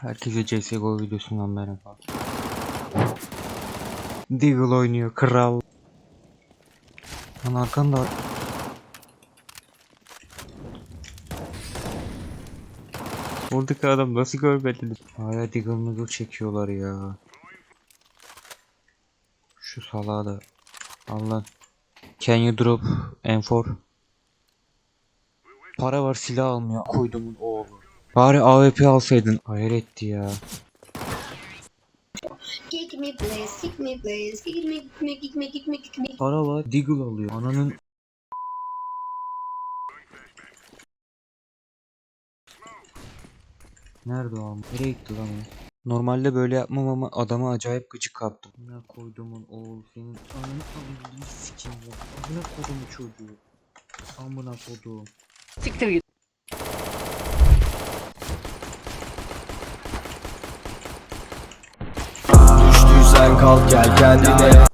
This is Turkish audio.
Herkese CSGO videosundan merhaba. Deagle oynuyor kral. Lan arkanda Oradaki adam nasıl görmedi? Hala Deagle Meagle çekiyorlar ya. Şu salağı da. Allah. Can you drop M4? Para var silah almıyor. Koydumun oğlu. Bari AWP alsaydın. Hayretti ya. Kick me please, kick me please, kick me, kick me, kick me, kick me, kick me. Para var. Deagle alıyor. Ananın Nerede o ama? Nereye gitti lan o? Normalde böyle yapmam ama adama acayip gıcık kaptım. Ne koydumun oğul senin ananı amına sikeyim ya. Amına kodumun çocuğu. Amına kodum. Siktir git. Düştüysen kalk gel kendine